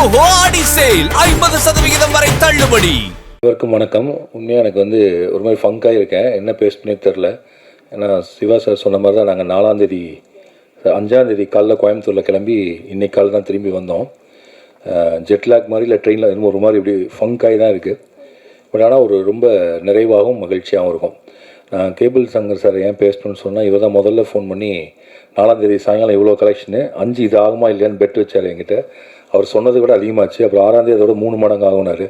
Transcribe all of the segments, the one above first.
ஜோஹோ ஆடி sale. ஐம்பது சதவிகிதம் வரை தள்ளுபடி. இவருக்கும் வணக்கம். உண்மையாக எனக்கு வந்து ஒரு மாதிரி ஃபங்காக இருக்கேன் என்ன பேசுனே தெரில ஏன்னா சிவா சார் சொன்ன மாதிரி தான் நாங்கள் நாலாந்தேதி அஞ்சாந்தேதி காலைல கோயம்புத்தூரில் கிளம்பி இன்னைக்கு காலைல தான் திரும்பி வந்தோம். ஜெட்லாக் மாதிரி இல்லை ட்ரெயினில் இன்னும் ஒரு மாதிரி இப்படி ஃபங்காகி தான் இருக்குது பட் ஆனால் ஒரு ரொம்ப நிறைவாகவும் மகிழ்ச்சியாகவும் இருக்கும். நான் கேபிள் சங்கர் சார் ஏன் பேசணும்னு சொன்னால் இவர் தான் முதல்ல ஃபோன் பண்ணி நாலாந்தேதி சாயங்காலம் இவ்வளோ கலெக்ஷனு அஞ்சு இது ஆகுமா இல்லையான்னு பெட் வச்சார் என்கிட்ட. அவர் சொன்னதை விட அதிகமாச்சு. அப்புறம் ஆறாந்தேதி அதோட மூணு மடங்கு ஆகுனாரு.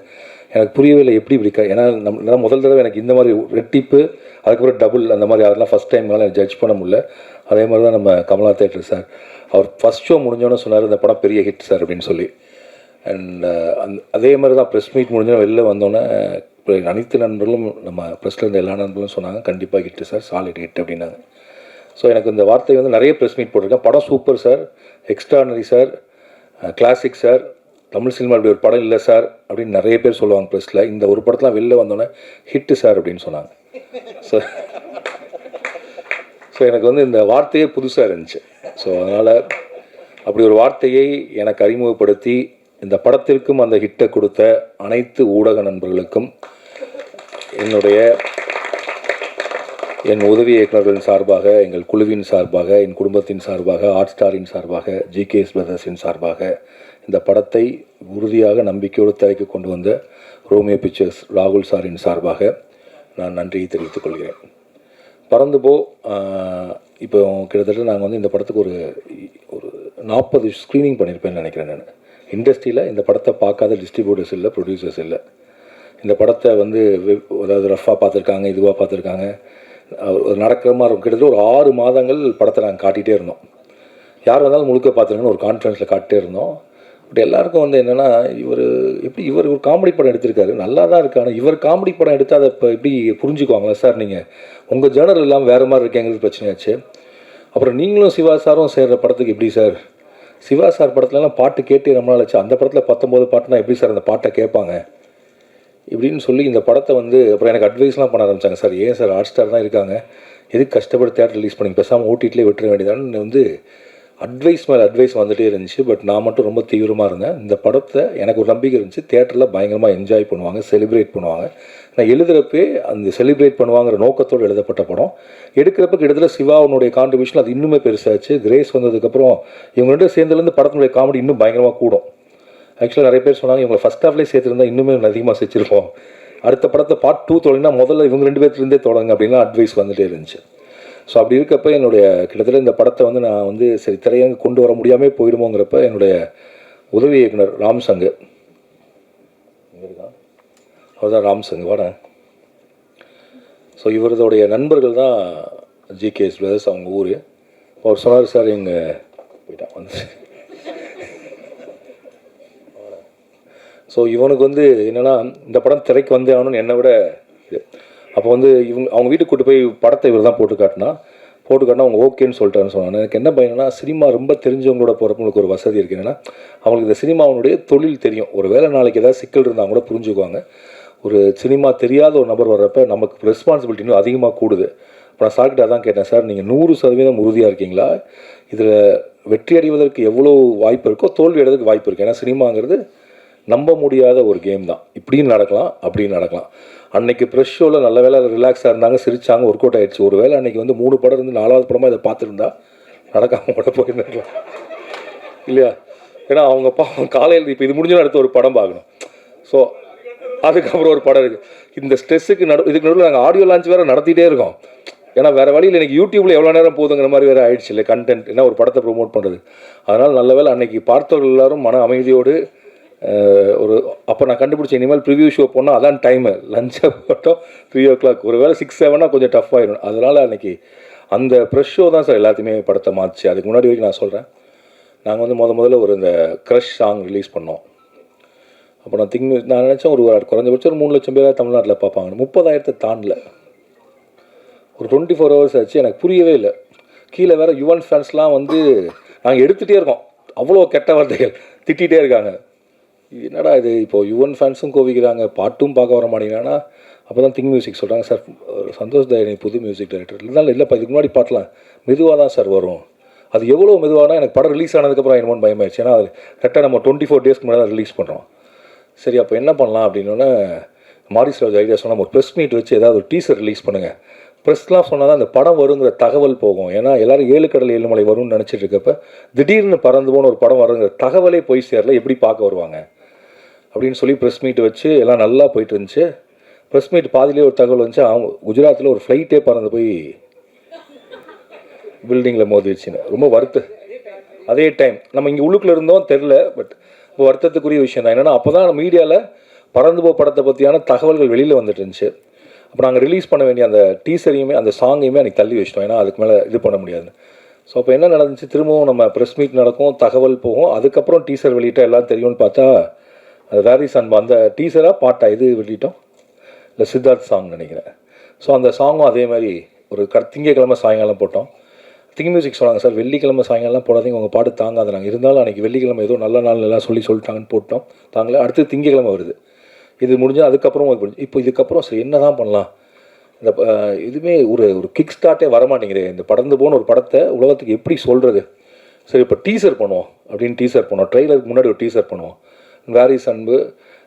எனக்கு புரியவே இல்லை எப்படி இப்படி க ஏன்னா நம்ம முதல் தடவை எனக்கு இந்த மாதிரி ரெட்டிப்பு அதுக்கப்புறம் டபுள் அந்த மாதிரி அதெல்லாம் ஃபஸ்ட் டைம்னால எனக்கு ஜட்ஜ் பண்ண முடியல. அதே மாதிரி தான் நம்ம கமலா தேட்டர் சார். அவர் ஃபஸ்ட் ஷோ முடிஞ்சோன்னு சொன்னார் இந்த படம் பெரிய ஹிட் சார் அப்படின்னு சொல்லி. அண்ட் அந் அதே மாதிரி தான் ப்ரெஸ் மீட் முடிஞ்சோன்னு வெளில வந்தோன்னே அனைத்து நண்பர்களும் நம்ம ப்ரெஸ்ஸில் இருந்த எல்லா நண்பர்களும் சொன்னாங்க கண்டிப்பாக ஹிட்டு சார் சாலிட் ஹிட் அப்படின்னாங்க. ஸோ எனக்கு இந்த வார்த்தை வந்து நிறைய ப்ரெஸ் மீட் போட்டிருக்கேன். படம் super sir. Extraordinary sir. Classic sir Tamil cinema அப்படி ஒரு படம் இல்லை சார் அப்படின்னு நிறைய பேர் சொல்லுவாங்க ப்ரெஸ்ஸில் இந்த ஒரு படத்தெலாம் வெளில வந்தோன்னே ஹிட்டு சார் அப்படின்னு சொன்னாங்க. ஸோ ஸோ எனக்கு வந்து இந்த வார்த்தையே புதுசாக இருந்துச்சு. ஸோ அதனால் அப்படி ஒரு வார்த்தையை எனக்கு அறிமுகப்படுத்தி இந்த படத்திற்கும் அந்த ஹிட்டை கொடுத்த அனைத்து ஊடக நண்பர்களுக்கும் என்னுடைய என் உதவி இயக்குநர்களின் சார்பாக எங்கள் குழுவின் சார்பாக என் குடும்பத்தின் சார்பாக ஹாட் ஸ்டாரின் சார்பாக ஜிகேஎஸ் பிரதர்ஸின் சார்பாக இந்த படத்தை உறுதியாக நம்பிக்கையோடு திரைக்கு கொண்டு வந்த ரோமியோ பிக்சர்ஸ் ராகுல் சாரின் சார்பாக நான் நன்றியை தெரிவித்துக் கொள்கிறேன். பறந்து போ இப்போ கிட்டத்தட்ட நாங்கள் வந்து இந்த படத்துக்கு ஒரு ஒரு நாற்பது ஸ்க்ரீனிங் பண்ணியிருப்பேன்னு நினைக்கிறேன் நான். இண்டஸ்ட்ரியில் இந்த படத்தை பார்க்காத டிஸ்ட்ரிபியூட்டர்ஸ் இல்லை ப்ரொடியூசர்ஸ் இல்லை. இந்த படத்தை வந்து அதாவது ரஃபாக பார்த்துருக்காங்க இதுவாக பார்த்துருக்காங்க. நடக்கிற மாதிரி இருக்கும். கிட்டத்தட்ட ஒரு ஆறு மாதங்கள் படத்தை நாங்கள் காட்டிகிட்டே இருந்தோம். யார் வந்தாலும் முழுக்க பார்த்துருங்கன்னு ஒரு கான்ஃபரன்ஸில் காட்டிட்டே இருந்தோம். பட் எல்லாருக்கும் வந்து என்னென்னா இவர் எப்படி இவர் ஒரு காமெடி படம் எடுத்திருக்காரு. நல்லா தான் இருக்கு. ஆனால் இவர் காமெடி படம் எடுத்து அதை இப்போ எப்படி புரிஞ்சுக்குவாங்களா சார் நீங்கள் உங்கள் ஜேர்னல் இல்லாமல் வேறு மாதிரி இருக்கேங்கிறது பிரச்சனையாச்சு. அப்புறம் நீங்களும் சிவா சாரும் சேர்ற படத்துக்கு எப்படி சார்? சிவா சார் படத்துலலாம் பாட்டு கேட்டு ரொம்ப நாள் ஆச்சு. அந்த படத்தில் பத்தொம்போது பாட்டுனா எப்படி சார் அந்த பாட்டை கேட்பாங்க? இப்படின்னு சொல்லி இந்த படத்தை வந்து அப்புறம் எனக்கு அட்வைஸ்லாம் பண்ண ஆரம்பிச்சாங்க. சார் ஏன் சார் ஹாட் ஸ்டார் தான் இருக்காங்க? எதுக்கு கஷ்டப்பட்டு தேட்டர் ரிலீஸ் பண்ணி பேசாமல் ஓட்டிகிட்டே விட்டுற வேண்டியதான்னு வந்து அட்வைஸ் மேலே அட்வைஸ் வந்துகிட்டே இருந்துச்சு. பட் நான் மட்டும் ரொம்ப தீவிரமாக இருந்தேன். இந்த படத்தை எனக்கு ஒரு நம்பிக்கை இருந்துச்சு. தேட்டரில் பயங்கரமாக என்ஜாய் பண்ணுவாங்க செலிப்ரேட் பண்ணுவாங்க. நான் எழுதுகிறப்பே அந்த செலிப்ரேட் பண்ணுவாங்கிற நோக்கத்தோடு எழுதப்பட்ட படம். எடுக்கிறப்ப கிட்டத்தட்ட சிவாவுனுடைய கான்ட்ரிபியூஷன் அது இன்னுமே பெருசாச்சு. கிரேஸ் வந்ததுக்கப்புறம் இவங்க ரெண்டு சேர்ந்துலேருந்து படத்தினுடைய காமெடி இன்னும் பயங்கரமாக கூடும். ஆக்சுவலாக நிறைய பேர் சொன்னாங்க இவங்க ஃபஸ்ட் ஹாஃப்லேயே சேர்த்துருந்தா இன்னுமே அதிகமாக சேர்த்துருப்போம். அடுத்த படத்தை பார்ட் டூ தொடங்கினா முதல்ல இவங்க ரெண்டு பேர்த்துலேருந்தே தொடங்க அப்படின்லாம் அட்வைஸ் வந்துகிட்டே இருந்துச்சு. ஸோ அப்படி இருக்கப்ப என்னுடைய கிட்டத்தட்ட இந்த படத்தை வந்து நான் வந்து சரி திரையங்க கொண்டு வர முடியாமல் போயிடுமோங்கிறப்ப என்னுடைய உதவி இயக்குனர் ராம் சங்கு இருக்கான். அவர்தான் ராம் சங்கு வாட. ஸோ இவரதோடைய நண்பர்கள் தான் ஜிகேஎஸ் பிரதர்ஸ் அவங்க ஊர். அவர் சொன்னார் சார் எங்கள் போயிட்டான் வந்து ஸோ இவனுக்கு வந்து என்னென்னா இந்த படம் திரைக்கு வந்தே ஆகணும்னு என்னை விட இது. அப்போ வந்து இவங்க அவங்க வீட்டுக்கு கூட்டு போய் படத்தை இவர் தான் போட்டு காட்டினா போட்டு காட்டினா அவங்க ஓகேன்னு சொல்லிட்டாருன்னு சொன்னாங்க. எனக்கு என்ன பயம்னா சினிமா ரொம்ப தெரிஞ்சவங்களோட போகிறவங்களுக்கு ஒரு வசதி இருக்கு. என்னன்னா அவங்களுக்கு இந்த சினிமாவுடைய தொழில் தெரியும். ஒரு வேலை நாளைக்கு ஏதாவது சிக்கல் இருந்தால் கூட புரிஞ்சுக்குவாங்க. ஒரு சினிமா தெரியாத ஒரு நபர் வர்றப்ப நமக்கு ரெஸ்பான்சிபிலிட்டி இன்னும் அதிகமாக கூடுது. இப்போ நான் சார்கிட்ட அதான் கேட்டேன் சார் நீங்கள் நூறு சதவீதம் உறுதியாக இருக்கீங்களா? இதில் வெற்றி அடைவதற்கு எவ்வளோ வாய்ப்பு இருக்கோ தோல்வி அடைவதற்கு வாய்ப்பு இருக்குது ஏன்னா சினிமாங்கிறது நம்ப முடியாத ஒரு கேம் தான். இப்படியும் நடக்கலாம் அப்படியும் நடக்கலாம். அன்னைக்கு ப்ரெஷ் ஷோவில் நல்ல வேலை ரிலாக்ஸாக இருந்தாங்க சிரிச்சாங்க ஒர்க் அவுட் ஆயிடுச்சு. ஒரு வேளை அன்றைக்கி வந்து மூணு படம் இருந்து நாலாவது படமாக இதை பார்த்துருந்தா நடக்காம கூட போயிருந்துருக்கலாம். இல்லையா? ஏன்னா அவங்க பாவம் காலையில் இப்போ இது முடிஞ்சு அடுத்து ஒரு படம் பார்க்கணும். ஸோ அதுக்கப்புறம் ஒரு படம் இருக்குது இந்த ஸ்ட்ரெஸ்ஸுக்கு நடு இதுக்கு நடுவில் நாங்கள் ஆடியோ லான்ச் வேறு நடத்திட்டே இருக்கோம். ஏன்னா வேறு வழியில் எனக்கு யூடியூப்பில் எவ்வளோ நேரம் போதுங்கிற மாதிரி வேறு ஆயிடுச்சு. இல்லை கண்டென்ட் என்ன ஒரு படத்தை ப்ரோமோட் பண்ணுறது அதனால் நல்ல வேளை அன்னைக்கு பார்த்தவர்கள் எல்லாரும் மன அமைதியோடு ஒரு அப்போ நான் கண்டுபிடிச்ச இனிமேல் ப்ரிவியூ ஷோ போனால் அதான் டைமு லஞ்சை போட்டோம் த்ரீ ஓ கிளாக் ஒரு வேளை சிக்ஸ் செவனாக கொஞ்சம் டஃப் ஆயிடும். அதனால் அன்றைக்கி அந்த ப்ரெஷ் ஷோ தான் சார் எல்லாத்தையுமே படத்தை மாச்சு அதுக்கு முன்னாடி வரைக்கும் நான் சொல்கிறேன் நாங்கள் வந்து முத முதல்ல ஒரு இந்த க்ரஷ் சாங் ரிலீஸ் பண்ணோம். அப்போ நான் திங்க் நான் நினச்சேன் ஒரு குறைஞ்சபட்சம் ஒரு மூணு லட்சம் பேராக தமிழ்நாட்டில் பார்ப்பாங்க முப்பதாயிரத்தை தாண்டல. ஒரு டுவெண்ட்டி ஃபோர் ஹவர்ஸ் ஆச்சு. எனக்கு புரியவே இல்லை. கீழே வேறு யுவன் ஃபேன்ஸ்லாம் வந்து நாங்கள் எடுத்துகிட்டே இருக்கோம். அவ்வளோ கெட்ட வார்த்தைகள். திட்டிகிட்டே இருக்காங்க. என்னடா இது? இப்போ யுவன் ஃபேன்ஸும் கோவிக்கிறாங்க பாட்டும் பார்க்க வர மாட்டேங்கிறாங்கன்னா அப்போ தான் திங் மியூசிக் சொல்கிறாங்க சார் சந்தோஷ் தயனி புது மியூசிக் டைரக்டர் இருந்தாலும் இல்லைப்பா இதுக்கு முன்னாடி பாட்டலாம் மெதுவாக தான் சார் வரும். அது எவ்வளோ மெதுவானா எனக்கு படம் ரிலீஸ் ஆனதுக்கப்புறம் என்னமோன்னு பயமாயிடுச்சு. ஏன்னா அது கரெக்டாக நம்ம டுவெண்ட்டி ஃபோர் டேஸ்க்கு முன்னாடி தான் ரிலீஸ் பண்ணுறோம் சரி அப்போ என்ன பண்ணலாம் அப்படின்னோடனே மாரிஸ் ராஜ் ஐடியா சொன்னால் ஒரு ப்ரெஸ் மீட் வச்சு ஏதாவது ஒரு டீசர் ரிலீஸ் பண்ணுங்கள் ப்ரெஸ்லாம் சொன்னால் தான் அந்த படம் வருங்கிற தகவல் போகும். ஏன்னா எல்லோரும் ஏழு கடல் ஏழு மலை வரும்னு நினச்சிட்டு இருக்கப்ப திடீர்னு பறந்து போன ஒரு படம் வருங்கிற தகவலே போய் சேரல எப்படி பார்க்க வருவாங்க? அப்படின்னு சொல்லி ப்ரெஸ் மீட் வச்சு எல்லாம் நல்லா போயிட்டு இருந்துச்சு. ப்ரெஸ் மீட் பாதியிலே ஒரு தகவல் வந்துச்சு. அவங்க குஜராத்தில் ஒரு ஃப்ளைட்டே பறந்து போய் பில்டிங்கில் மோதிடுச்சுன்னு ரொம்ப வருத்த. அதே டைம் நம்ம இங்கே உள்ளுக்குள்ள இருந்தோம் தெரில பட் வருத்தத்துக்குரிய விஷயம் தான். என்னென்னா அப்போ தான் மீடியாவில் பறந்து போ படத்தை பற்றியான தகவல்கள் வெளியில் வந்துட்டு இருந்துச்சு. அப்போ நாங்கள் ரிலீஸ் பண்ண வேண்டிய அந்த டீசரையுமே அந்த சாங்கையுமே அன்றைக்கி தள்ளி வச்சிட்டோம். ஏன்னா அதுக்கு மேலே இது பண்ண முடியாதுன்னு. ஸோ அப்போ என்ன நடந்துச்சு? திரும்பவும் நம்ம ப்ரெஸ் மீட் நடக்கும் தகவல் போகும். அதுக்கப்புறம் டீசர் வெளியிட்டால் எல்லாம் தெரியும்னு பார்த்தா அது வேரிஸ் அன்பா அந்த டீசராக பாட்டா இது வெளியிட்டோம் இல்லை சித்தார்த் சாங் நினைக்கிறேன். ஸோ அந்த சாங்கும் அதே மாதிரி ஒரு க திங்கக்கிழமை சாயங்காலம் போட்டோம். திங் மியூசிக் சொன்னாங்க சார் வெள்ளிக்கிழமை சாயங்காலம் போடாதீங்க உங்கள் பாட்டு தாங்காது நாங்கள் இருந்தாலும் அன்றைக்கி வெள்ளிக்கிழமை ஏதோ நல்ல நாள் எல்லாம் சொல்லி சொல்லிட்டாங்கன்னு போட்டோம். தாங்களே அடுத்து திங்கக்கிழமை வருது. இது முடிஞ்சால் அதுக்கப்புறம் அது முடிஞ்சு இப்போ இதுக்கப்புறம் சரி என்ன தான் பண்ணலாம்? இந்த இதுவுமே ஒரு ஒரு கிக் ஸ்டார்ட்டே வரமாட்டேங்குது. இந்த படந்து போன ஒரு படத்தை உலகத்துக்கு எப்படி சொல்கிறது சரி இப்போ டீசர் பண்ணுவோம். அப்படின்னு டீசர் பண்ணுவோம். ட்ரெய்லருக்கு முன்னாடி ஒரு டீசர் பண்ணுவோம். வேரிஸ் அன்பு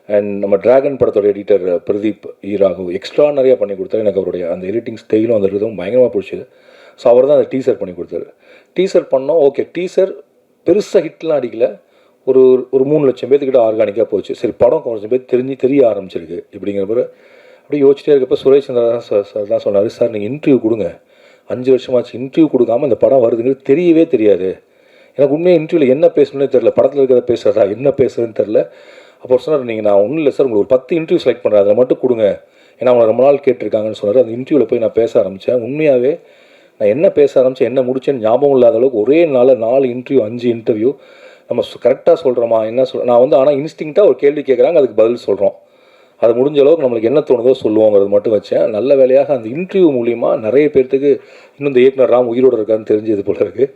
அண்ட் நம்ம டிராகன் படத்தோட எடிட்டர் பிரதீப் ஈராகு எக்ஸ்ட்ரா நிறையா பண்ணி கொடுத்தாரு. எனக்கு அவருடைய அந்த எடிட்டிங் ஸ்டைலும் அந்த இதுவும் பயங்கரமாக பிடிச்சது. ஸோ அவர் தான் அந்த டீசர் பண்ணி கொடுத்தாரு. டீசர் பண்ணோம். ஓகே டீசர் பெருசாக ஹிட்லாம் அடிக்கல. ஒரு ஒரு மூணு லட்சம் பேர்த்துக்கிட்ட ஆர்கானிக்காக போச்சு. சரி படம் கொஞ்சம் பேர் தெரிஞ்சு தெரிய ஆரம்பிச்சிருக்கு இப்படிங்கிற பிறகு அப்படியே யோசிச்சிட்டே இருக்கப்போ சுரேஷ் சந்திரா சார் சார் தான் சொன்னார். சார் நீங்கள் இன்டர்வியூ கொடுங்க. அஞ்சு வருஷமாச்சு இன்டர்வியூ கொடுக்காம இந்த படம் வருதுங்கிறது தெரியவே தெரியாது. எனக்கு உண்மையாக இன்டர்வியூவில் என்ன பேசணும்னே தெரில படத்தில் இருக்கிறத பேசுகிறதா என்ன பேசுறதுன்னு தெரில அப்போ சொன்னார் நீங்கள் நான் ஒன்றும் இல்லை சார். உங்களுக்கு ஒரு பத்து இன்டர்வியூ செலக்ட் பண்ணுறேன் அதில் மட்டும் கொடுங்க. ஏன்னா அவங்க ரொம்ப நாள் கேட்டிருக்காங்கன்னு சொன்னார். அந்த இன்டர்வியூவில் போய் நான் பேச ஆரம்பித்தேன் உண்மையாகவே நான் என்ன பேச ஆரம்பித்தேன் என்ன முடிச்சேன்னு ஞாபகம் இல்லாத அளவுக்கு ஒரே நாளில் நாலு இன்டர்வியூ அஞ்சு இன்டர்வியூ நம்ம கரெக்டாக சொல்கிறோமா என்ன சொல் நான் வந்து ஆனால் இன்ஸ்டிங்க்டாக ஒரு கேள்வி கேட்குறாங்க அதுக்கு பதில் சொல்கிறோம் அது முடிஞ்ச அளவுக்கு நம்மளுக்கு என்ன தோணுதோ சொல்லுவோங்கிறது மட்டும் வச்சேன். நல்ல வேலையாக அந்த இன்டர்வியூ மூலியமாக நிறைய பேர்த்துக்கு இன்னும் இந்த இயக்குனர் ராம் உயிரோடு இருக்கான்னு தெரிஞ்சது போல இருக்குது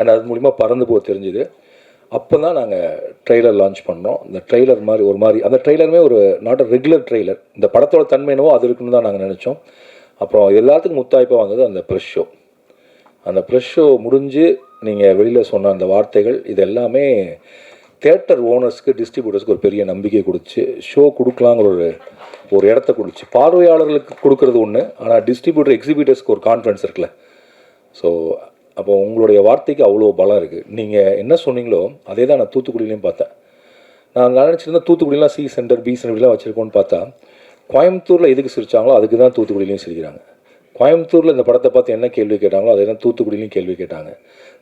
அண்ட் அது மூலிமா பறந்து போக தெரிஞ்சுது. அப்போ தான் நாங்கள் ட்ரெய்லர் லான்ச் பண்ணோம். இந்த ட்ரெய்லர் மாதிரி ஒரு மாதிரி அந்த ட்ரெய்லருமே ஒரு நாட் அ ரெகுலர் ட்ரெய்லர் இந்த படத்தோட தன்மை என்னவோ அது இருக்குன்னு தான் நாங்கள் நினச்சோம். அப்புறம் எல்லாத்துக்கும் முத்தாய்ப்பாக வந்தது அந்த ப்ரெஷ் ஷோ அந்த ப்ரெஷ் ஷோ முடிஞ்சு நீங்கள் வெளியில் சொன்ன அந்த வார்த்தைகள் இது எல்லாமே தேட்டர் ஓனர்ஸ்க்கு டிஸ்ட்ரிபியூட்டர்ஸ்க்கு ஒரு பெரிய நம்பிக்கை கொடுத்து ஷோ கொடுக்கலாங்கிற ஒரு ஒரு இடத்த கொடுத்து. பார்வையாளர்களுக்கு கொடுக்கறது ஒன்று ஆனால் டிஸ்ட்ரிபியூட்டர் எக்ஸிபியூட்டர்ஸ்க்கு ஒரு கான்ஃபிடன்ஸ் இருக்குல்ல. ஸோ அப்போ உங்களுடைய வார்த்தைக்கு அவ்வளோ பலம் இருக்குது நீங்கள் என்ன சொன்னீங்களோ அதே தான் நான் தூத்துக்குடியிலையும் பார்த்தேன். நான் நினச்சிருந்தேன் தூத்துக்குடிலாம் சி சென்டர் பி சென்டர்லாம் வச்சுருக்கோன்னு பார்த்தா கோயம்புத்தூரில் எதுக்கு சிரிச்சாங்களோ அதுக்கு தான் தூத்துக்குடியிலையும் சிரிக்கிறாங்க. கோயம்புத்தூரில் இந்த படத்தை பார்த்து என்ன கேள்வி கேட்டாங்களோ அதே தான் தூத்துக்குடியிலையும் கேள்வி கேட்டாங்க.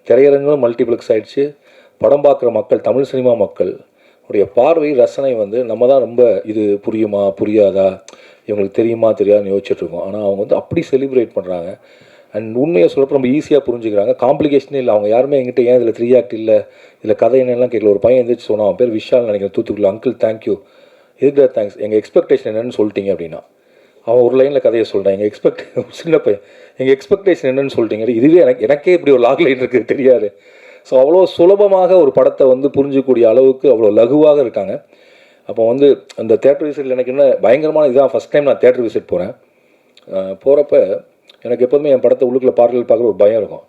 திரையரங்களும் மல்டிப்ளெக்ஸ் ஆகிடுச்சு படம் பார்க்குற மக்கள் தமிழ் சினிமா மக்கள் உடைய பார்வை ரசனை வந்து நம்ம தான் ரொம்ப இது புரியுமா புரியாதா இவங்களுக்கு தெரியுமா தெரியாதுன்னு யோசிச்சுட்ருக்கோம் ஆனால் அவங்க வந்து அப்படி செலிப்ரேட் பண்ணுறாங்க அண்ட் உண்மையை சொல்கிறப்ப ரொம்ப ஈஸியாக புரிஞ்சுக்கிறாங்க. காம்ப்ளிகேஷனே இல்லை. அவங்க யாருமே என்கிட்ட ஏன் இதில் த்ரீ ஆக்ட் இல்லை? இதில் கதை என்னெல்லாம் கேட்கல? ஒரு பையன் எந்திரிச்சு சொன்னான். அவன் பேர் விஷால் நினைக்கிறேன். தூத்துக்குள்ள அங்கிள் தேங்க்யூ இதுக்கு தேங்க்ஸ் எங்கள் எக்ஸ்பெக்டேஷன் என்னென்னு சொல்லிட்டீங்க அப்படின்னா. அவன் ஒரு லைனில் கதையை சொல்கிறான் எங்கள் எக்ஸ்பெக்ட் சின்ன பையன். எங்கள் எக்ஸ்பெக்டேஷன் என்னென்னு சொல்லிட்டீங்க. இதுவே எனக்கு எனக்கே இப்படி ஒரு லாக் லைன் இருக்குது. தெரியாது. ஸோ அவ்வளோ சுலபமாக ஒரு படத்தை வந்து புரிஞ்சுக்கூடிய அளவுக்கு அவ்வளோ லகுவாக இருக்காங்க. அப்போ வந்து அந்த தேட்டர் விசிட்டில் எனக்கு என்ன பயங்கரமான இதுதான் ஃபஸ்ட் டைம் நான் தேட்டர் விசிட் போகிறேன் போகிறப்ப எனக்கு எப்போதுமே என் படத்தை உள்ளுக்குள்ள பாடல்கள் பார்க்குற ஒரு பயம் இருக்கும்.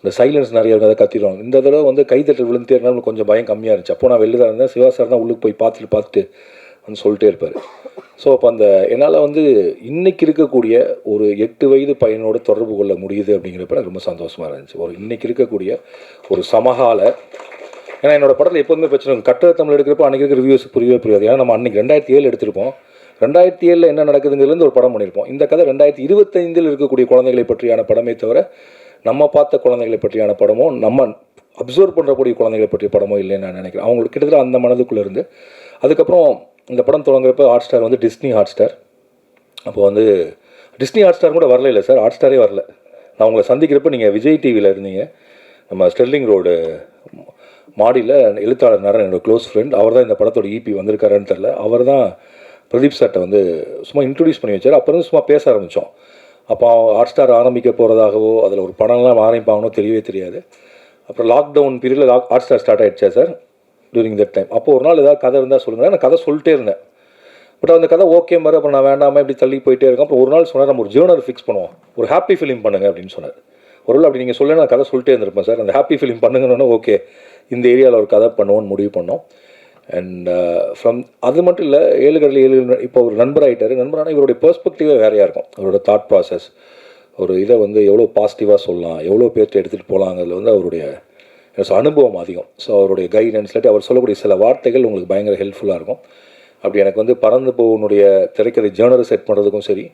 இந்த சைலன்ஸ் நிறைய இருக்கும் அதை கத்திடுவாங்க. இந்த தடவை வந்து கைத்தட்டல் விழுந்துட்டே கொஞ்சம் பயம் கம்மியாக இருந்துச்சு. அப்போ நான் வெளில தான் இருந்தேன். சிவா சார் தான் உள்ளுக்கு போய் பார்த்துட்டு பார்த்துட்டு வந்து சொல்லிட்டே இருப்பார். ஸோ அப்போ அந்த என்னால் வந்து இன்றைக்கி இருக்கக்கூடிய ஒரு எட்டு வயது பையனோட தொடர்பு கொள்ள முடியுது அப்படிங்கிறப்ப எனக்கு ரொம்ப சந்தோஷமாக இருந்துச்சு. ஒரு இன்னைக்கு இருக்கக்கூடிய ஒரு சமகால ஏன்னா என்னோடய படத்தில் எப்போதுமே பிரச்சனை இருக்கும். தமிழ் எடுக்கிறப்ப அன்றைக்கி இருக்கிற ரிவ்யூஸ் புரியவே புரியாது. ஏன்னா நம்ம அன்றைக்கி ரெண்டாயிரத்தி ஏழு எடுத்திருப்போம். ரெண்டாயிரத்தி ஏழில் என்ன நடக்குதுங்கிறது ஒரு படம் பண்ணியிருப்போம். இந்த கதை ரெண்டாயிரத்தி இருபத்தைந்தில் இருக்கக்கூடிய குழந்தைகளை பற்றியான படமே தவிர நம்ம பார்த்த குழந்தைகளை பற்றியான படமோ நம்ம அப்சர்வ் பண்ணுறக்கூடிய குழந்தைகளை பற்றிய படமோ இல்லைன்னு நான் நினைக்கிறேன். அவங்களுக்கு கிட்டத்தட்ட அந்த மனதுக்குள்ளே இருந்து அதுக்கப்புறம் இந்த படம் தொடங்குறப்ப ஹாட் ஸ்டார் வந்து டிஸ்னி ஹாட் ஸ்டார் அப்போ வந்து டிஸ்னி ஹாட் ஸ்டார் கூட வரல இல்லை சார். ஹாட் ஸ்டாரே வரல. நான் உங்களை சந்திக்கிறப்ப நீங்கள் விஜய் டிவியில் இருந்தீங்க. நம்ம ஸ்டெர்லிங் ரோடு மாடியில் எழுத்தாளர் நரன் என்னோட க்ளோஸ் ஃப்ரெண்ட் அவர் தான் இந்த படத்தோட இபி வந்திருக்காருன்னு தெரில அவர் தான் பிரதீப் சார்ட்ட வந்து சும்மா இன்ட்ரடியூஸ் பண்ணி வச்சார். அப்போ இருந்து சும்மா பேச ஆரம்பித்தோம் அப்போ ஹாட் ஸ்டார் ஆரம்பிக்க போகிறதாகவோ அதில் ஒரு படம்லாம் ஆரம்பிப்பாங்கன்னோ தெரியவே தெரியாது. அப்புறம் லாக்டவுன் பீரியடில் லாக் ஹாட் ஸ்டார் ஸ்டார்ட் ஆகிடுச்சா சார் டியூரிங் தட் டைம் அப்போ ஒரு நாள் ஏதாவது கதை இருந்தால் சொல்லுங்கள் நான் கதை சொல்லிட்டே இருந்தேன். பட் அந்த கதை ஓகே மாதிரி அப்புறம் நான் வேண்டாமல் இப்படி தள்ளி போயிட்டே இருக்கேன். அப்புறம் ஒரு நாள் சொன்னார் நம்ம ஒரு ஜேர்னர் ஃபிக்ஸ் பண்ணுவோம். ஒரு ஹாப்பி ஃபிலிம் பண்ணுங்க அப்படின்னு சொன்னார். ஒருவேளை அப்படி நீங்கள் சொல்ல நான் கதை சொல்லிட்டே இருந்திருப்பேன் சார் அந்த ஹாப்பி ஃபிலிம் பண்ணுங்கன்னா ஓகே இந்த ஏரியாவில் ஒரு கதை பண்ணுவோன்னு முடிவு பண்ணோம். அண்ட் ஃப்ரம் uh, அது மட்டும் இல்லை ஏழு கடல் ஏழு இப்போ ஒரு நண்பர் ஆகிட்டார் நண்பரான இவருடைய பெர்ஸ்பெக்டிவே வேறையாக இருக்கும். அவரோட தாட் ப்ராசஸ் ஒரு இதை வந்து எவ்வளோ பாசிட்டிவாக சொல்லலாம் எவ்வளோ பேர்த்து எடுத்துகிட்டு போகலாங்கிறதுல வந்து அவருடைய அனுபவம் அதிகம். ஸோ அவருடைய கைடன்ஸ் இல்லாட்டி அவர் சொல்லக்கூடிய சில வார்த்தைகள் உங்களுக்கு பயங்கர ஹெல்ப்ஃபுல்லாக இருக்கும். அப்படி எனக்கு வந்து பறந்து போகனுடைய திரைக்கதை ஜேர்னரை செட் பண்ணுறதுக்கும் சரி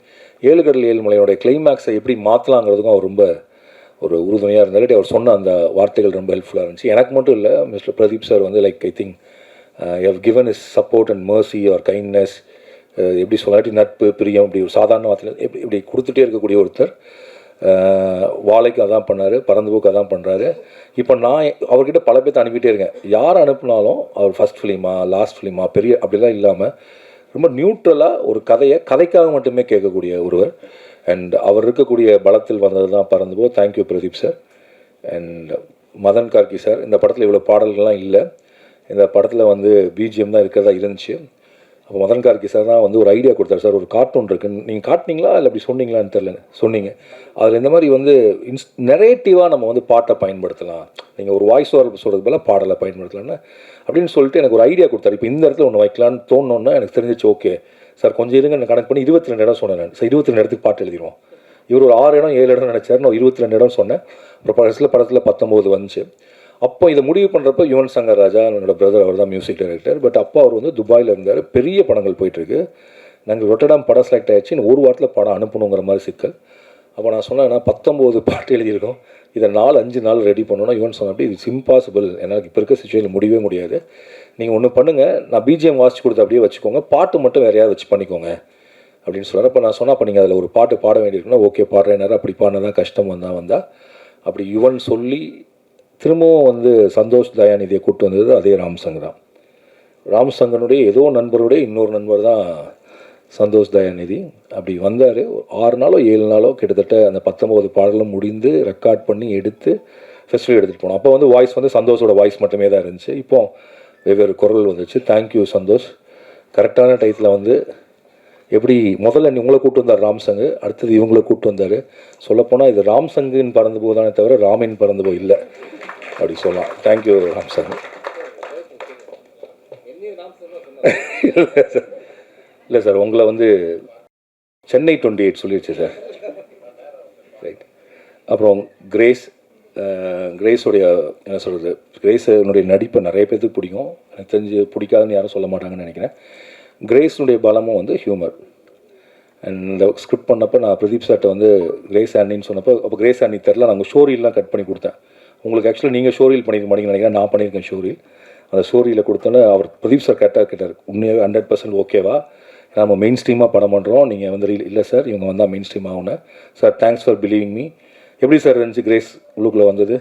ஏழு கடல் ஏழு மலையோடைய கிளைமேக்ஸை எப்படி மாற்றலாங்கிறதுக்கும் அவர் ரொம்ப ஒரு உறுதுணையாக இருந்தாலும் அவர் சொன்ன அந்த வார்த்தைகள் ரொம்ப ஹெல்ப்ஃபுல்லாக இருந்துச்சு. எனக்கு மட்டும் இல்லை மிஸ்டர் பிரதீப் சார் வந்து like I think how given is support and mercy or kindness எப்படி சொல்லாட்டி நட்பு பிரியம் இப்படி ஒரு சாதாரண வார்த்தையில் எப்படி இப்படி கொடுத்துட்டே இருக்கக்கூடிய ஒருத்தர் uh, வாழைக்கு அதான் பண்ணார் பறந்துபோக்கு அதான் பண்ணுறாரு இப்போ நான் அவர்கிட்ட பல பேர்த்த அனுப்பிட்டே இருக்கேன். யார் அனுப்புனாலும் அவர் ஃபர்ஸ்ட் ஃபிலிமா லாஸ்ட் ஃபிலிமா பெரிய அப்படிலாம் இல்லாமல் ரொம்ப நியூட்ரலாக ஒரு கதையை கதைக்காக மட்டுமே கேட்கக்கூடிய ஒருவர். அண்ட் அவர் இருக்கக்கூடிய பலத்தில் வந்தது தான் Parandhu Po thank you Pradeep sir and Madhan Karky sir இந்த படத்தில் இவ்வளோ பாடல்கள்லாம் இல்லை. இந்த படத்தில் வந்து பிஜிஎம் தான் இருக்கிறதா இருந்துச்சு. அப்போ மதன் கார்கி சார் தான் வந்து ஒரு ஐடியா கொடுத்தாரு. சார் ஒரு கார்ட்டூன் இருக்குது நீங்கள் காட்டினீங்களா? இல்லை அப்படி சொன்னீங்களான்னு தெரில சொன்னீங்க. அதில் இந்த மாதிரி வந்து இன்ஸ் நெரேட்டிவாக நம்ம வந்து பாட்டை பயன்படுத்தலாம். நீங்கள் ஒரு வாய்ஸ் ஓவர் சொல்கிறது போல பாடலை பயன்படுத்தலாம்னு அப்படின்னு சொல்லிட்டு எனக்கு ஒரு ஐடியா கொடுத்தாரு. இப்போ இந்த இடத்துல ஒன்று வைக்கலான்னு தோணுன்னா எனக்கு தெரிஞ்சிச்சு ஓகே சார் கொஞ்சம் இருங்க நான் கணக்கு பண்ணி இருபத்தி ரெண்டு இடம் சொன்னேன் சார் இருபத்தி ரெண்டு இடத்துக்கு பாட்டு எழுதிடுவோம். இவர் ஒரு ஆறு இடம் ஏழு இடம் நினச்சார் நான் இருபத்தி ரெண்டு இடம் சொன்னேன். அப்புறம் படத்தில் படத்தில் பத்தொம்போது வந்துச்சு. அப்போ இதை முடிவு பண்ணுறப்ப யுவன் சங்கர் ராஜா என்னோட பிரதர் அவர் தான் மியூசிக் டைரக்டர் பட் அப்பா அவர் வந்து துபாயில் இருந்தார். பெரிய படங்கள் போயிட்டுருக்கு. நாங்கள் ரொட்டடாம் படம் செலக்ட் ஆயிடுச்சு. இன்னும் ஒரு வாரத்தில் படம் அனுப்பணுங்கிற மாதிரி சிக்கல். அப்போ நான் சொன்னேன்னா பத்தொம்போது பாட்டு எழுதியிருக்கோம். இதை நாலு அஞ்சு நாள் ரெடி பண்ணணும்னா யுவன் சொன்ன அப்படி இது இம்பாசிபிள் எனக்கு இப்போ இருக்க சுச்சுவேஷன் முடியவே முடியாது. நீங்கள் ஒன்று பண்ணுங்கள் நான் பிஜிஎம் வாசிச்சு கொடுத்து அப்படியே வச்சுக்கோங்க. பாட்டு மட்டும் வேறு யாராவது வச்சு பண்ணிக்கோங்க. அப்படின்னு சொன்னார். அப்போ நான் சொன்னால் அப்போ நீங்கள் அதில் ஒரு பாட்டு பாட வேண்டியிருக்குன்னா ஓகே பாடுறேனாரு அப்படி பாடினதான் கஷ்டம் வந்தால் வந்தால் அப்படி யுவன் சொல்லி திரும்பவும் வந்து சந்தோஷ் தயாநிதியை கூப்பிட்டு வந்தது அதே ராம்சங் தான். ராம்சங்கனுடைய ஏதோ நண்பருடைய இன்னொரு நண்பர் தான் சந்தோஷ் தயாநிதி. அப்படி வந்தார். ஆறு நாளோ ஏழு நாளோ கிட்டத்தட்ட அந்த பத்தொம்போது பாடலும் முடிந்து ரெக்கார்ட் பண்ணி எடுத்து ஃபெஸ்டிவல் எடுத்துகிட்டு போனோம். அப்போ வந்து வாய்ஸ் வந்து சந்தோஷோட வாய்ஸ் மட்டுமே தான் இருந்துச்சு. இப்போ வெவ்வேறு குரல் வந்துச்சு. Thank you Santhosh. கரெக்டான டயத்தில் வந்து எப்படி முதல்ல நீ உங்களை கூட்டு வந்தார் ராம்சங்கு அடுத்தது இவங்களை கூப்பிட்டு வந்தார். சொல்லப்போனால் இது ராம்சங்குன்னு பறந்து போதானே தவிர ராமின் பறந்து போய் இல்லை. அப்படி சொல்லலாம் தேங்க்யூ ராம்சங் இல்லை சார் உங்களை வந்து சென்னை டுவெண்ட்டி எயிட் சொல்லிடுச்சு சார் ரைட் அப்புறம் கிரேஸ் கிரேஸுடைய என்ன சொல்கிறது கிரேஸனுடைய நடிப்பை நிறைய பேர்த்துக்கு பிடிக்கும். எனக்கு தெரிஞ்சு பிடிக்காதுன்னு யாரும் சொல்ல மாட்டாங்கன்னு நினைக்கிறேன். கிரேஸினுடைய பலமும் வந்து ஹியூமர் அண்ட் இந்த ஸ்கிரிப்ட் பண்ணப்போ நான் பிரதீப் சார்ட்ட வந்து கிரேஸ் ஆண்டின்னு சொன்னப்போ அப்போ கிரேஸ் ஆண்டி தெரில நாங்கள் ஸ்டோரிலாம் கட் பண்ணி கொடுத்தேன். உங்களுக்கு ஆக்சுவலாக நீங்கள் ஷோரீல் பண்ணியிருக்க மாட்டீங்கன்னு நினைக்கிறேன். நான் பண்ணியிருக்கேன் ஷோரீல் அந்த ஷோரியில் கொடுத்தோன்னே அவர் பிரதீப் சார் கரெக்டாக கேட்டார். உண்மையாகவே ஹண்ட்ரட் பர்சன்ட் ஓகேவா நம்ம மெயின் ஸ்ட்ரீமாக படம் பண்ணுறோம் நீங்கள் வந்து ரீல் இல்லை சார் இவங்க வந்தால் மெயின் ஸ்ட்ரீம் ஆகணும் sir thanks for believing me எப்படி சார் இருந்துச்சு கிரேஸ் உள்ளுக்குள்ளே வந்தது?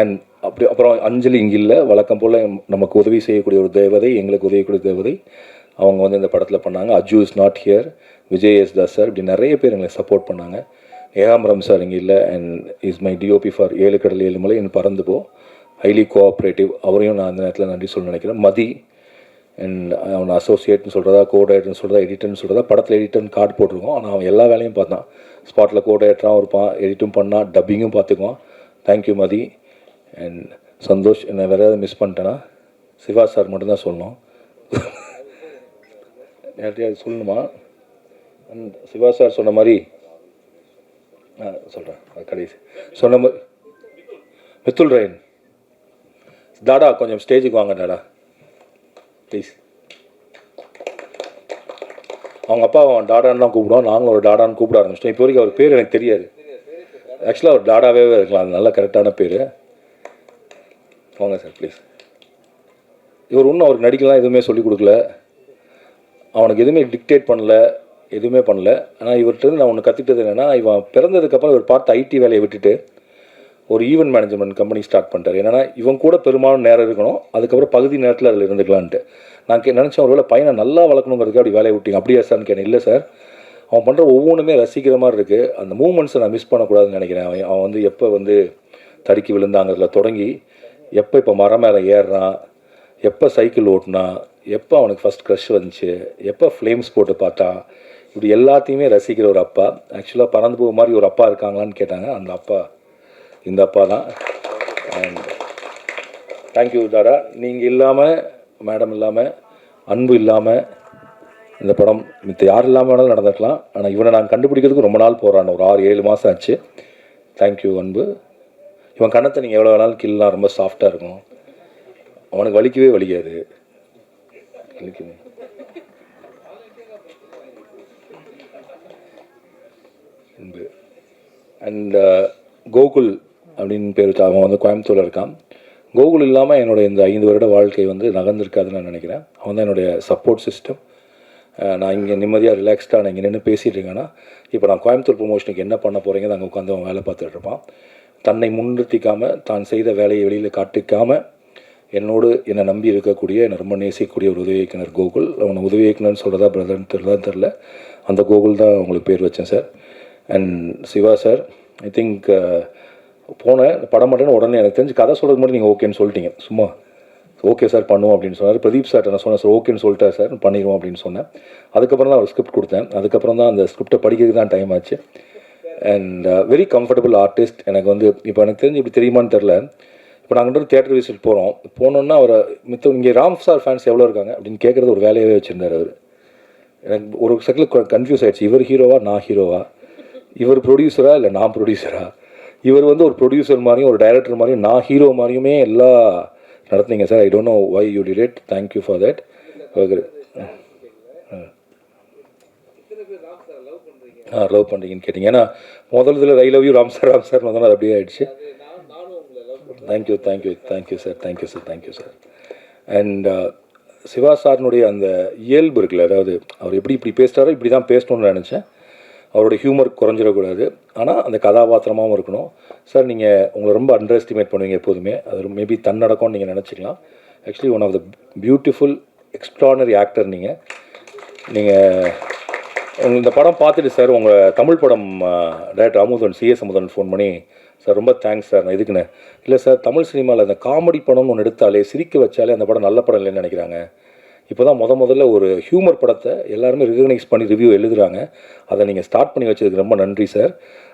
அண்ட் அப்படி அப்புறம் அஞ்சலி இங்கே இல்லை. வழக்கம் போல் நமக்கு உதவி செய்யக்கூடிய ஒரு தேவதை எங்களுக்கு உதவிக்கூடிய தேவதை. அவங்க வந்து இந்த படத்தில் பண்ணாங்க. Aju is not here Vijay S Das sir இப்படி நிறைய பேர் எங்களை சப்போர்ட் பண்ணாங்க. ஏகாம்பரம் சார் இங்கே இல்லை and is my DOP for Yezhu Kadal Yezhu மலை என் பறந்து போ. ஹைலி கோஆப்ரேட்டிவ் அவரையும் நான் அந்த நேரத்தில் நன்றி சொல்ல நினைக்கிறேன். மதி அண்ட் அவன் அசோசியேட்னு சொல்கிறதா கோடைரக்டர்னு சொல்கிறதா எடிட்டர்னு சொல்கிறதா படத்தில் எடிட்டர்னு கார்டு போட்டிருக்கோம். ஆனால் அவன் எல்லா வேலையும் பார்த்தான். ஸ்பாட்டில் கோடைரக்டராகவும் இருப்பான் எடிட்டும் பண்ணான் டப்பிங்கும் பார்த்துக்குவான். Thank you Mathi. And Santosh என்ன வேறு ஏதாவது மிஸ் பண்ணிட்டேன்னா சிவா சார் மட்டும்தான் சொல்லணும். யார்கிட்டயாவது சொல்லணுமா? அண்ட் சிவா சார் சொன்ன மாதிரி சொல்கிறேன் கடைசி. சொன்ன மாதிரி மித்துல் ரெயின் டாடா கொஞ்சம் ஸ்டேஜுக்கு வாங்க டாடா ப்ளீஸ் அவங்க அப்பா அவன் டாடான்னு தான் கூப்பிடுவோம் நாங்களும் ஒரு டாடான்னு கூப்பிட ஆரம்பிச்சிட்டோம். இப்போ வரைக்கும் அவர் பேர் எனக்கு தெரியாது. ஆக்சுவலாக அவர் டாடாவே இருக்கலாம். அது நல்ல கரெக்டான பேர். வாங்க சார் ப்ளீஸ் இவர் இன்னும் அவருக்கு நடிக்கலாம் எதுவுமே சொல்லிக் கொடுக்கல. அவனுக்கு எதுவுமே டிக்டேட் பண்ணல. எதுவுமே பண்ணல. ஆனால் இவர்கிட்ட நான் ஒன்று கற்றுக்கிட்டது என்னென்னா இவன் பிறந்ததுக்கப்புறம் இவர் பார்த்து ஐடி வேலையை விட்டுட்டு ஒரு ஈவெண்ட் மேனேஜ்மெண்ட் கம்பெனி ஸ்டார்ட் பண்ணிட்டார். என்னென்னா இவன் கூட பெரும்பாலும் நேரம் இருக்கணும். அதுக்கப்புறம் பகுதி நேரத்தில் அதில் இருந்துக்கலான்ட்டு. நான் கே நினச்சேன் ஒருவேளை பையனை நல்லா வளர்க்கணுங்கிறதுக்கு அப்படி வேலையை விட்டீங்க. அப்படியா சார்னு கேட்டேன். இல்லை சார். அவன் பண்ணுற ஒவ்வொன்றுமே ரசிக்கிற மாதிரி இருக்குது அந்த மூமெண்ட்ஸை நான் மிஸ் பண்ணக்கூடாதுன்னு நினைக்கிறேன். அவன் அவன் வந்து எப்போ வந்து தடுக்கி விழுந்தாங்கிறதுல தொடங்கி எப்போ இப்போ மரம் மேலே ஏறுறான் எப்போ சைக்கிள் ஓட்டினான் எப்போ அவனுக்கு ஃபஸ்ட் க்ரஷ் வந்துச்சு எப்போ ஃப்ளேம்ஸ் போட்டு பார்த்தான் இப்படி எல்லாத்தையுமே ரசிக்கிற ஒரு அப்பா. ஆக்சுவலாக பறந்து போக மாதிரி ஒரு அப்பா இருக்காங்களான்னு கேட்டாங்க. அந்த அப்பா இந்த அப்பா தான். அண்ட் தேங்க்யூ தாடா நீங்கள் இல்லாமல் மேடம் இல்லாமல் அன்பு இல்லாமல் இந்த படம் மித்த யார் இல்லாமல் வேணாலும் நடந்திருக்கலாம். ஆனால் இவனை நான் கண்டுபிடிக்கிறதுக்கு ரொம்ப நாள் போகிறான் ஒரு ஆறு ஏழு மாதம் ஆச்சு. தேங்க்யூ அன்பு. இவன் கணத்தை நீங்கள் எவ்வளோ வேணாலும் கில்லாம் ரொம்ப சாஃப்டாக இருக்கும். அவனுக்கு வலிக்கவே வலிக்காது. வலிக்குமே உண்டு. அண்ட் கோகுல் uh, அப்படின்னு பேர் அவன் வந்து கோயம்புத்தூரில் இருக்கான். கோகுல் இல்லாமல் என்னோட இந்த ஐந்து வருட வாழ்க்கை வந்து நகர்ந்துருக்காதுன்னு நான் நினைக்கிறேன். அவன் தான் என்னுடைய சப்போர்ட் சிஸ்டம் நான் இங்கே நிம்மதியாக ரிலாக்ஸ்டாக நான் இங்கே நின்று பேசிகிட்டு இருக்கேன்னா இப்போ நான் கோயம்புத்தூர் ப்ரொமோஷனுக்கு என்ன பண்ண போகிறீங்க அங்கே உட்காந்து அவன் வேலை பார்த்துட்டு இருப்பான். தன்னை முன்னிறுத்திக்காமல் தான் செய்த வேலையை வெளியில் காட்டிக்காமல் என்னோடு என்னை நம்பி இருக்கக்கூடிய என்னை ரொம்ப நேசிக்கக்கூடிய ஒரு உதவி இயக்குனர் கோகுல். அவனை உதவி இயக்குனர்னு சொல்கிறதா பிரதர்னு தெரியல தெரில அந்த கோகுல் தான் உங்களுக்கு பேர் வச்சேன் sir and Siva sir I think போனேன் படம் மாட்டேன்னு உடனே எனக்கு தெரிஞ்சு கதை சொல்கிறது மட்டும் நீங்கள் ஓகேன்னு சொல்லிட்டீங்க. சும்மா ஓகே சார் பண்ணுவோம் அப்படின்னு சொன்னார். பிரதீப் சார் நான் சொன்னேன் சார் ஓகேன்னு சொல்லிட்டார் சார் பண்ணிடுவோம் அப்படின்னு சொன்னேன். அதுக்கப்புறம் தான் ஒரு ஸ்கிரிப்ட் கொடுத்தேன். அதுக்கப்புறம் தான் அந்த ஸ்கிரிப்டை படிக்கிறதுக்கு தான் டைம் ஆச்சு. அண்ட் வெரி கம்ஃபர்டபுள் ஆர்டிஸ்ட் எனக்கு வந்து இப்போ எனக்கு தெரிஞ்சு இப்படி தெரியுமான்னு தெரில இப்போ நாங்கள் வந்து தேட்டர் விசிட் போகிறோம் போனோன்னா அவரை மித்த இங்கே ராம் சார் ஃபேன்ஸ் எவ்வளோ இருக்காங்க அப்படின்னு கேட்குறது ஒரு வேலையாகவே வச்சுருந்தார் அவர். எனக்கு ஒரு செகண்டில் கன்ஃபியூஸ் ஆகிடுச்சு இவர் ஹீரோவா நான் ஹீரோவா இவர் ப்ரொடியூசரா இல்லை நான் ப்ரொடியூசரா இவர் வந்து ஒரு ப்ரொடியூசர் மாதிரியும் ஒரு டைரக்டர் மாதிரியும் நான் ஹீரோ மாதிரியுமே எல்லா நடத்துனீங்க sir. I don't know why you did it thank you for that ah love பண்ணுறீங்கன்னு கேட்டிங்க. ஏன்னா முதல் இதில் I love you Ram sir Ram sir வந்தோன்னா அப்படியே ஆயிடுச்சு. Thank you thank you thank you sir thank you sir thank you sir and Siva சாரினுடைய அந்த இயல்பு இருக்குல்ல அதாவது அவர் எப்படி இப்படி பேசுகிறாரோ இப்படி தான் பேசணும்னு நினச்சேன். அவரோட ஹியூமர் குறைஞ்சிடக்கூடாது. ஆனால் அந்த கதாபாத்திரமாகவும் இருக்கணும். சார் நீங்கள் உங்களை ரொம்ப அண்டர் எஸ்டிமேட் பண்ணுவீங்க எப்போதுமே. அது மேபி தன்னடக்கம்னு நீங்கள் நினச்சிக்கலாம். Actually one of the beautiful extraordinary actor நீங்கள் நீங்கள் இந்த படம் பார்த்துட்டு சார் உங்கள் தமிழ் படம் director Amudhan CS Amudhan phone பண்ணி சார் ரொம்ப தேங்க்ஸ் சார் நான் இதுக்குன்னு. இல்லை சார் தமிழ் சினிமாவில் அந்த காமெடி படம்னு ஒன்று எடுத்தாலே சிரிக்க வச்சாலே அந்த படம் நல்ல படம் இல்லைன்னு நினைக்கிறாங்க. இப்போ தான் முத முதல்ல ஒரு ஹியூமர் படத்தை எல்லாருமே ரெகனைஸ் பண்ணி ரிவ்யூ எழுதுகிறாங்க அதை நீங்கள் ஸ்டார்ட் பண்ணி வச்சதுக்கு ரொம்ப நன்றி சார்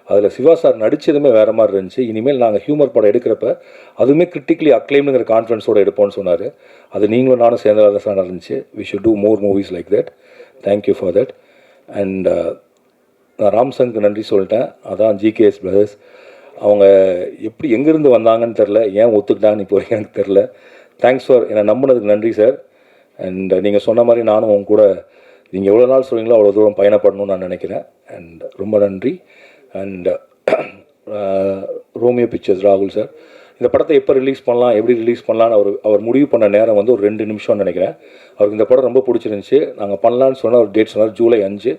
அதில் சிவா சார் நடித்ததுமே வேறு மாதிரி இருந்துச்சு. இனிமேல் நாங்கள் ஹியூமர் படம் எடுக்கிறப்ப அதுவுமே கிரிட்டிக்கலி அக்ளைம்னுங்கிற கான்ஃபிடன்ஸோடு எடுப்போம்னு சொன்னார். அது நீங்களும் நானும் சேர்ந்த சார் நடந்துச்சு. We should do more movies like that thank you for that and நான் ராம்சங்க்கு நன்றி சொல்லிட்டேன். அதான் ஜிகேஎஸ் பிரதர்ஸ் அவங்க எப்படி எங்கேருந்து வந்தாங்கன்னு தெரில ஏன் ஒத்துக்கிட்டாங்கன்னு இப்போ வரைக்கும் எனக்கு தெரில தேங்க்ஸ் ஃபார் என்னை நம்பினதுக்கு நன்றி சார் அண்ட் uh, நீங்கள் சொன்ன மாதிரி நானும் உங்க கூட நீங்கள் எவ்வளோ நாள் சொல்கிறீங்களோ அவ்வளோ தூரம் பயணப்படணும்னு நான் நினைக்கிறேன். அண்ட் ரொம்ப நன்றி. அண்ட் ரோமியோ பிக்சர்ஸ் ராகுல் சார் இந்த படத்தை எப்போ ரிலீஸ் பண்ணலாம் எப்படி ரிலீஸ் பண்ணலான்னு அவர் அவர் முடிவு பண்ண நேரம் வந்து ஒரு ரெண்டு நிமிஷம்னு நினைக்கிறேன். அவருக்கு இந்த படம் ரொம்ப பிடிச்சிருந்துச்சி. நாங்கள் பண்ணலான்னு சொன்னால் ஒரு டேட் சொன்னார் ஜூலை அஞ்சு.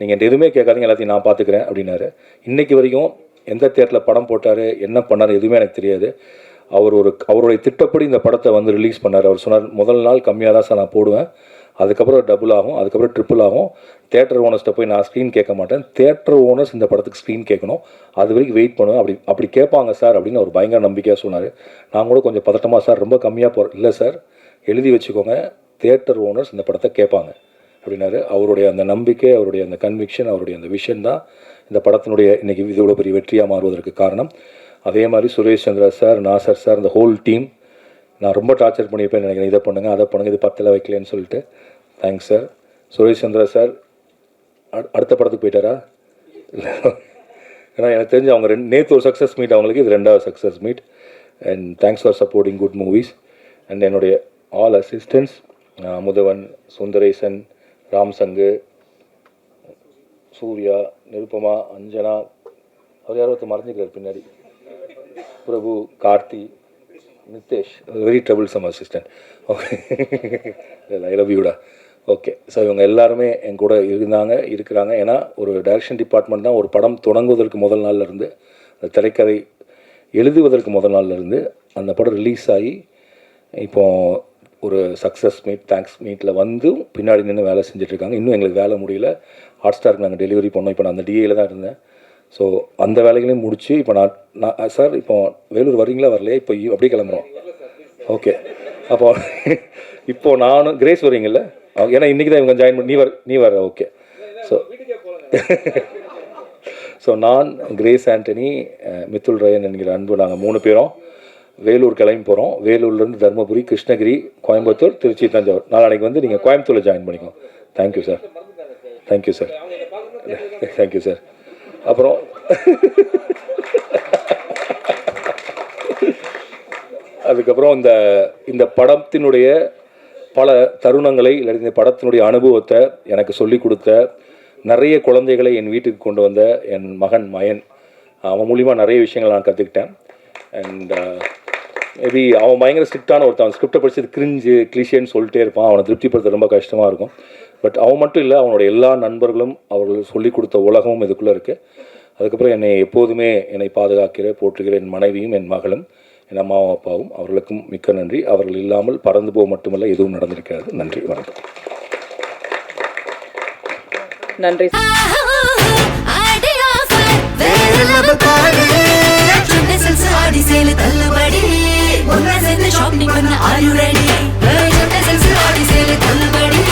நீங்கள் எதுவுமே கேட்காதீங்க எல்லாத்தையும் நான் பார்த்துக்கிறேன் அப்படின்னாரு. இன்றைக்கி வரைக்கும் எந்த தேட்டரில் படம் போட்டார் என்ன பண்ணார் எதுவுமே எனக்கு தெரியாது. அவர் ஒரு அவருடைய திட்டப்படி இந்த படத்தை வந்து ரிலீஸ் பண்ணார். அவர் சொன்னார் முதல் நாள் கம்மியாக தான் சார் நான் போடுவேன். அதுக்கப்புறம் டபுள் ஆகும் அதுக்கப்புறம் ட்ரிபிள் ஆகும். தேட்டர் ஓனர்ஸ்ட்டை போய் நான் ஸ்க்ரீன் கேட்க மாட்டேன். தேட்டர் ஓனர்ஸ் இந்த படத்துக்கு ஸ்க்ரீன் கேட்கணும். அது வரைக்கும் வெயிட் பண்ணுவேன். அப்படி அப்படி கேட்பாங்க சார் அப்படின்னு அவர் பயங்கர நம்பிக்கையாக சொன்னார். நான் கூட கொஞ்சம் பதட்டமாக சார் ரொம்ப கம்மியாக போகிற இல்லை சார் எழுதி வச்சுக்கோங்க. தேட்டர் ஓனர்ஸ் இந்த படத்தை கேட்பாங்க. அப்படின்னாரு. அவருடைய அந்த நம்பிக்கை அவருடைய அந்த கன்விக்ஷன் அவருடைய அந்த விஷன் தான் இந்த படத்தினுடைய இன்றைக்கி இவ்வளோ பெரிய வெற்றியாக மாறுவதற்கு காரணம். அதே மாதிரி சுரேஷ் சந்திரா சார் நாசர் சார் இந்த ஹோல் டீம் நான் ரொம்ப டார்ச்சர் பண்ணியிருப்பேன் நினைக்கிறேன். இதை பண்ணுங்க அதை பண்ணுங்கள் இது பத்தில் வைக்கலன்னு சொல்லிட்டு. Thanks sir Suresh Chandra sir அடுத்த படத்துக்கு போயிட்டாரா? இல்லை ஏன்னா எனக்கு தெரிஞ்சு அவங்க ரெண்டு நேற்று ஒரு சக்ஸஸ் மீட் அவங்களுக்கு இது ரெண்டாவது success meet and thanks for supporting good movies and என்னுடைய ஆல் அசிஸ்டன்ஸ் அமுதவன் சுந்தரேசன் ராம் சங்கு சூர்யா நிருப்பமா அஞ்சனா அவர் யாரோ ஒருத்தர் மறைஞ்சிக்கிறார் பின்னாடி. Prabhu Karthi Nithesh very troublesome assistant okay I love யூடா okay so இவங்க எல்லாருமே என் கூட இருந்தாங்க இருக்கிறாங்க. ஏன்னா ஒரு டைரக்ஷன் டிபார்ட்மெண்ட் தான். ஒரு படம் தொடங்குவதற்கு முதல் நாள்ல இருந்து அந்த திரைக்கதை எழுதுவதற்கு முதல் நாள்ல இருந்து அந்த படம் ரிலீஸ் ஆகி இப்போ ஒரு சக்ஸஸ் மீட் தேங்க்ஸ் மீட்டில் வந்து பின்னாடி நின்று வேலை செஞ்சுட்ருக்காங்க இன்னும் எங்களுக்கு வேலை முடியல. ஹாட் ஸ்டாருக்கு நாங்கள் டெலிவரி பண்ணோம். இப்போ நான் அந்த டிஏயில் தான் இருந்தேன். ஸோ அந்த வேலைகளையும் முடித்து இப்போ நான் நான் சார் இப்போ வேலூர் வரீங்களா வரலையா? இப்போ அப்படியே கிளம்புறோம். ஓகே அப்போ இப்போ நானும் கிரேஸ் வரீங்கல்ல ஏன்னா இன்றைக்கி தான் இவங்க ஜாயின் பண்ணி நீ வர நீ வர ஓகே ஸோ ஸோ நான் கிரேஸ் ஆண்டனி மித்துல் ரயன் என்கிற அன்பு நாங்கள் மூணு பேரும் வேலூர் கிளம்பி போகிறோம் வேலூர்லேருந்து தருமபுரி கிருஷ்ணகிரி கோயம்புத்தூர் திருச்சி தஞ்சாவூர். நாளைக்கு வந்து நீங்கள் கோயம்புத்தூரில் ஜாயின் பண்ணிக்கோ thank you sir thank you sir thank you sir அப்புறம் அதுக்கப்புறம் இந்த இந்த படத்தினுடைய பல தருணங்களை இல்லை இந்த படத்தினுடைய அனுபவத்தை எனக்கு சொல்லி கொடுத்த நிறைய குழந்தைகளை என் வீட்டுக்கு கொண்டு வந்த என் மகன் மயன். அவன் மூலிமா நிறைய விஷயங்கள் நான் கற்றுக்கிட்டேன் அண்ட் மேபி uh, அவன் பயங்கர ஸ்ட்ரிக்டான ஒருத்தன். ஸ்கிரிப்டை படிச்சது கிரிஞ்சு கிளிஷேன்னு சொல்லிட்டே இருப்பான். அவனை திருப்திப்படுத்த ரொம்ப கஷ்டமாக இருக்கும். பட் அவன் மட்டும் இல்லை அவனோட எல்லா நண்பர்களும் அவர்கள் சொல்லி கொடுத்த உலகமும் இதுக்குள்ளே இருக்குது அதுக்கப்புறம் என்னை எப்போதுமே என்னை பாதுகாக்கிற போற்றுகிற என் மனைவியும் என் மகளும் என் அம்மாவும் அப்பாவும் அவர்களுக்கும் மிக்க நன்றி. அவர்கள் இல்லாமல் பறந்து போக மட்டுமல்ல எதுவும் நடந்திருக்காது. நன்றி வணக்கம். நன்றி. தள்ளுபடி